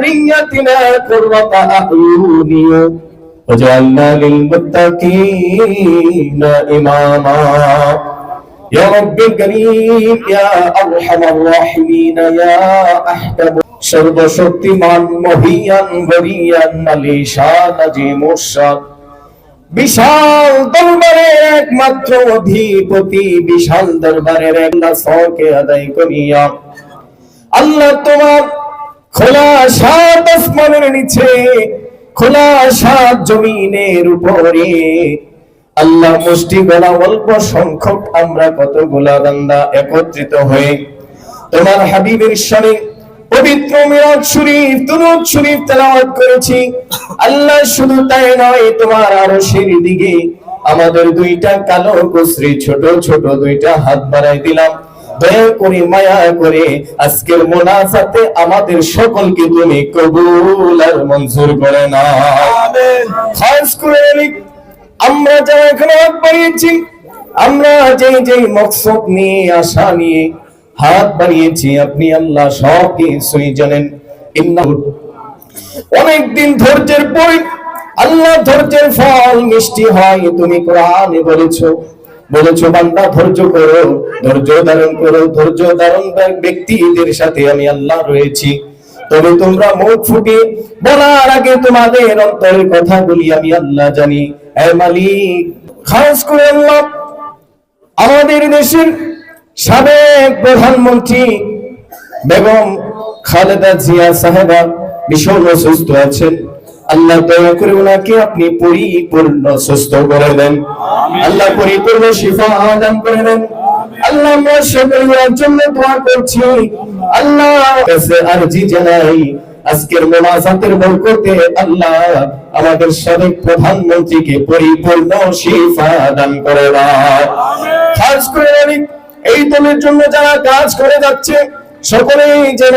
ذريتنا قرة أعين وجعلنا للمتقين إماما يا رب الكريم يا أرحم الراحمين يا أحكم সর্বশক্তিমান মহিয়ান বরিয়ান আলিশান আজিম উরশাদ বিশাল দরবারের একমাত্র অধিপতি বিশাল দরবারের আল্লাহ সকে আদায় করিয়া আল্লাহ তোমার খোলা সাত আসমানের নিচে খোলা সাত জমিনের উপরে। আল্লাহ মুষ্টি গলা অল্প সংখ্যক আমরা কতগুলা বান্দা একত্রিত হয়ে তোমার হাবিবের সঙ্গে পবিত্র মিরাজ শরীফ, দুরূদ শরীফ তেলাওয়াত করেছি। আল্লাহ শুধু তাই নয়, তোমার আরশের দিকে আমাদের দুইটা কালো কুসরি ছোট ছোট দুইটা হাত বাড়াই দিলাম। দয়া করে মায়া করে। আজকের মোনাজাতে আমাদের সকলকে তুমি কবুল আর মঞ্জুর করে না খাস করে আমরা যারা এখানে হাত বাড়িয়েছি আমরা যে যে মকসদ নিয়ে আশা নিয়ে হাত বাড়িয়েছি আপনি আল্লাহ সব কিছুই জানেন। অনেকদিন ধৈর্যের পরে আল্লাহ ধৈর্যের ফল মিষ্টি হয় তুমি কোরআনে বলেছ। বলেছ, বান্দা, ধৈর্য করো, ধৈর্য ধারণ করো, ধৈর্য ধারণ ব্যক্তিদের সাথে আমি আল্লাহ রয়েছি। তবে তোমরা মুখ ফুটিয়ে বলার আগে তোমাদের অন্তরের কথাগুলি আমি আল্লাহ জানি। মালিক, খাস করে আল্লাহ, আমাদের দেশের সাবেক প্রধানমন্ত্রী বেগম খালেদা জিয়া সাহেবা ভীষণ অসুস্থ আছেন। আল্লাহ দয়া করে ওনাকে আপনি পরিপূর্ণ সুস্থ করে দেন। আল্লাহ পরিপূর্ণ শিফা দান করে দেন। আল্লাহ আমরা জন্য দোয়া করছি। আল্লাহ কাছে আরজি জানাই। আজকের মোনাজাতের বরকতে আল্লাহ আমাদের সাবেক প্রধানমন্ত্রীকে পরিপূর্ণ শিফা দান করে দাও খাস করে এই দলের জন্য যারা কাজ করে যাচ্ছে সকলেই যেন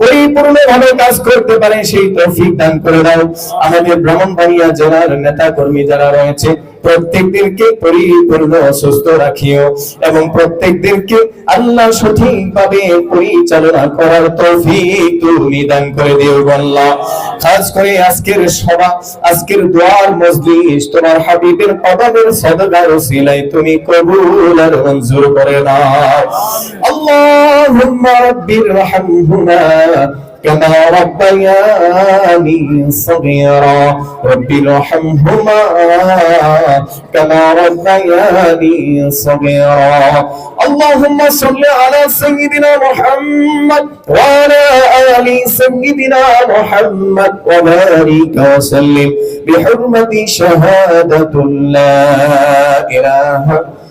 পরিপূর্ণ ভাবে কাজ করতে পারে সেই তৌফিক দান করে দাও। আমাদের ব্রাহ্মণবাড়িয়া জেলার নেতা কর্মী যারা রয়েছে, প্রত্যেকদেরকে পরিপূর্ণ সুস্থ রাখিও এবং প্রত্যেকদেরকে আল্লাহ সঠিকভাবে পরিচালনা করার তৌফিক তুমি দান করে দিও আল্লাহ। খাস করে আজকের সভা, আজকের দোয়ার মজলিস, তোমার হাবিবের কদমের সদকার ওসিলায় তুমি কবুল আর মঞ্জুর করে নাও আল্লাহুম্মা রাব্বির كما ربياني صغيرا. رب ارحمهما كما ربياني صغيرا. اللهم صل على سيدنا محمد وعلى آل سيدنا محمد وبارك وسلم. بحرمة شهادة لا إله